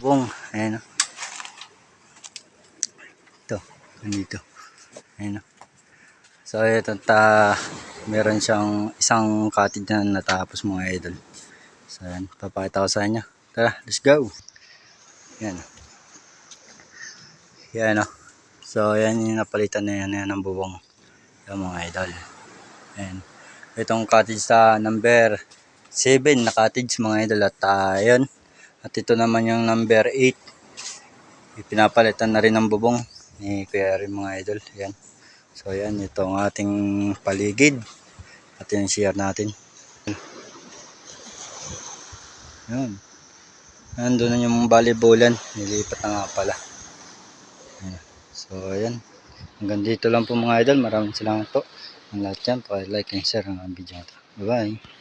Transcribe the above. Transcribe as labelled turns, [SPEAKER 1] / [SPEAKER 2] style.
[SPEAKER 1] bubong. Ayan. Ito, nandito. Ayan. So, ito ta, meron siyang isang cottage na natapos mga idol. So, ayan, papakita ko sa inyo. Tara, let's go. Yan. Yan o. So, yan yung napalitan na yan, yan ang bubong. Yung mga idol. Ayan. Itong cottage sa number 7 na cottage mga idol. At yun. At ito naman yung number 8. Pinapalitan na rin ang bubong ni Kuya rin mga idol. Yan. So, yan. Ito ang ating paligid. At yung share natin. Yan. Nandun na yung volleyballan. Nilipat na nga pala. Ayan. So, ayan. Hanggang dito lang po mga idol. Maraming salamat po. Ang lahat yan. like and share ang video na ito. Bye-bye.